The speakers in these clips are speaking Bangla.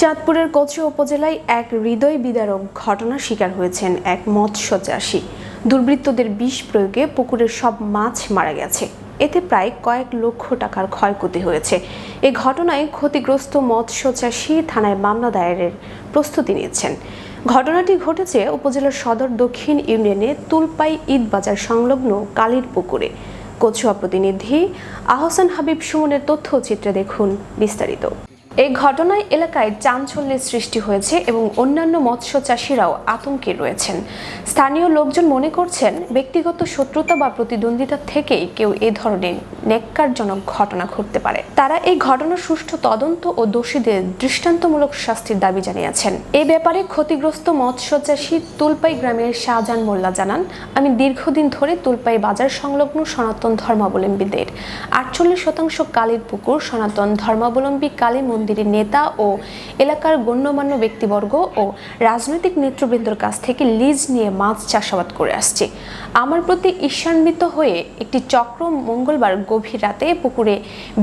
চাঁদপুরের কচু উপজেলায় এক হৃদয় বিদারক ঘটনার শিকার হয়েছেন এক মৎস্য চাষী দুর্বৃত্তদের বিষ প্রয়োগে পুকুরের সব মাছ মারা গেছে। এতে প্রায় কয়েক লক্ষ টাকার ক্ষয়ক্ষতি হয়েছে। এ ঘটনায় ক্ষতিগ্রস্ত মৎস্য চাষী থানায় মামলা দায়েরের প্রস্তুতি নিয়েছেন ঘটনাটি ঘটেছে উপজেলার সদর দক্ষিণ ইউনিয়নে তুলপাই ঈদ বাজার সংলগ্ন কালীর পুকুরে। কচুয়া প্রতিনিধি আহসান হাবিব সুমনের তথ্যচিত্রে দেখুন বিস্তারিত। এই ঘটনায় এলাকায় চাঞ্চল্যের সৃষ্টি হয়েছে এবং অন্যান্য মৎস্য চাষিরাও আতঙ্কে রয়েছেন। স্থানীয় লোকজন মনে করছেন, ব্যক্তিগত শত্রুতা বা প্রতিদ্বন্দ্বিতা থেকেই কেউ এ ধরনের নেককারজনক ঘটনা ঘটতে পারে। তারা এই ঘটনার সুষ্ঠু তদন্ত ও দোষীদের দৃষ্টান্তমূলক শাস্তির দাবি জানিয়েছেন। এ ব্যাপারে ক্ষতিগ্রস্ত মৎস্য চাষী তুলপাই গ্রামের শাহজাহান মোল্লা জানান, আমি দীর্ঘদিন ধরে তুলপাই বাজার সংলগ্ন সনাতন ধর্মাবলম্বীদের। আটচল্লিশ শতাংশ কালীর পুকুর, সনাতন ধর্মাবলম্বী কালী মন্দিরের নেতা ও এলাকার গণ্যমান্য ব্যক্তিবর্গ ও রাজনৈতিক নেতৃবৃন্দর কাছ থেকে লিজ নিয়ে মাছ চাষাবাদ করে আসছি। আমার প্রতি ঈর্ষান্বিত হয়ে একটি চক্র মঙ্গলবার গভীর রাতে পুকুরে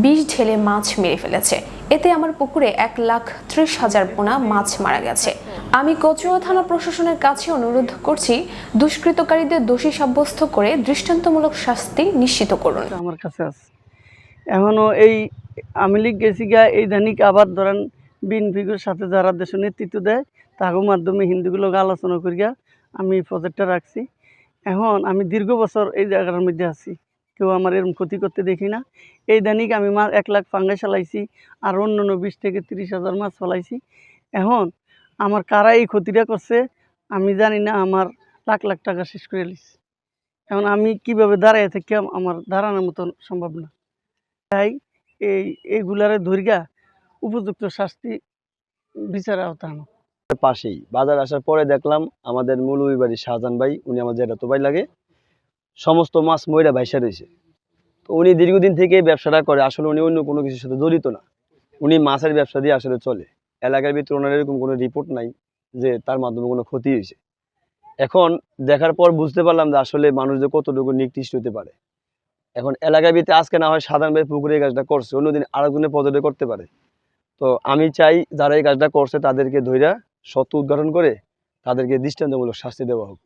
বিষ ঢেলে মাছ মেরে ফেলেছে। এতে আমার পুকুরে এক লাখ ত্রিশ হাজার পোনা মাছ মারা গেছে। আমি কচুয়া থানা প্রশাসনের কাছে অনুরোধ করছি, দুষ্কৃতকারীদের দোষী সাব্যস্ত করে দৃষ্টান্তমূলক শাস্তি নিশ্চিত করুন। আমার কাছে আছে। এখনও এই আমি লীগ গেছি গা এই ধানিক আবার ধরেন বিএনপিগুলোর সাথে যারা দেশ নেতৃত্ব দেয় তাদের মাধ্যমে হিন্দুগুলোকে আলোচনা করিয়া আমি প্রজেক্টটা রাখছি। এখন আমি দীর্ঘ বছর এই জায়গার মধ্যে আছি। কেউ আমার এরকম ক্ষতি করতে দেখি না। এই ধানিক আমি মাছ এক লাখ ফাঙ্গাই চালাইছি আর অন্য অন্য বিশ থেকে তিরিশ হাজার মাছ ফলাইছি। এখন আমার কারা এই ক্ষতিটা করছে, আমি জানি না, আমার লাখ লাখ টাকা শেষ করে লিছি এখন আমি কীভাবে দাঁড়ায় থাকি, আমার দাঁড়ানোর মতন সম্ভব না। তাই এই এইগুলারে ধরিয়া উপযুক্ত শাস্তি বিচারে আওতা আনো। পাশেই, বাজার আসার পরে দেখলাম আমাদের মূল বাড়ি শাহজাহান ভাই, উনি আমার যেটা ভাই লাগে, সমস্ত মাছ ময়রা ভাইসা রয়েছে তো উনি দীর্ঘদিন থেকে ব্যবসাটা করে, আসলে উনি অন্য কোনো কিছুর সাথে জড়িত না। উনি মাছের ব্যবসা দিয়ে আসলে চলে। এলাকার ভিতরে ওনার এরকম কোনো রিপোর্ট নাই যে তার মাধ্যমে কোনো ক্ষতি হয়েছে। এখন দেখার পর বুঝতে পারলাম যে আসলে মানুষ যে কতটুকু নিকৃষ্ট হতে পারে। এখন এলাকা ভিতরে আজকে না হয় সাধারণভাবে পুকুরে এই কাজটা করছে, অন্যদিন আরেকজনের পদ্ধতি করতে পারে। তো আমি চাই যারা এই কাজটা করছে তাদেরকে ধৈর্য সত্য উদ্ঘাটন করে তাদেরকে দৃষ্টান্তমূলক শাস্তি দেওয়া হোক।